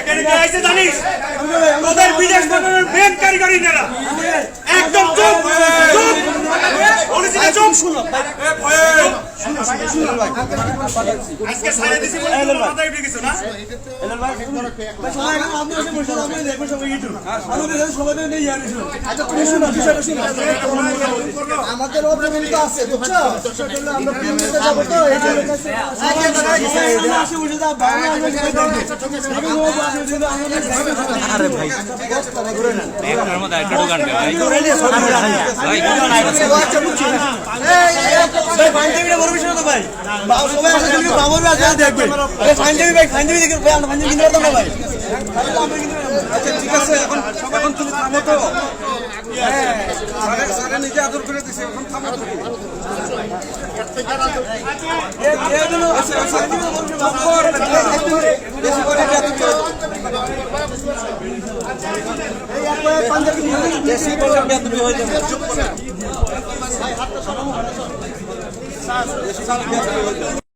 এখানে কে আইছে জানিস? তোদের বিদেশ মন্ত্রণের মেন কারিগরি নেরা না চুপ শুনো না আমাদের অগ্রগতি আছে বুঝছ আমরা পিএমএতে যাব তো এই আরে ভাই একটার মধ্যে একটা দোকান ভাই ভাই ফাইনদেবীটা বড় বিষয় তো, ভাই? সবাই আসলে তুমি বাবার আছে দেখবে। আরে ফাইনদেবী ভাই ফাইনদেবী দেখে, ভাই, আমরা ফাইনদেবী কিনতে পারতাম না, ভাই। আচ্ছা ঠিক আছে, এখন এখন তুমি থামো তো। হ্যাঁ নিজে আদর করে দিছে, এখন থামো তো এগুলো আছে বেশি করে এই একবার পাঞ্জাবি বেশি করে তুমি হয়ে যাবে। করে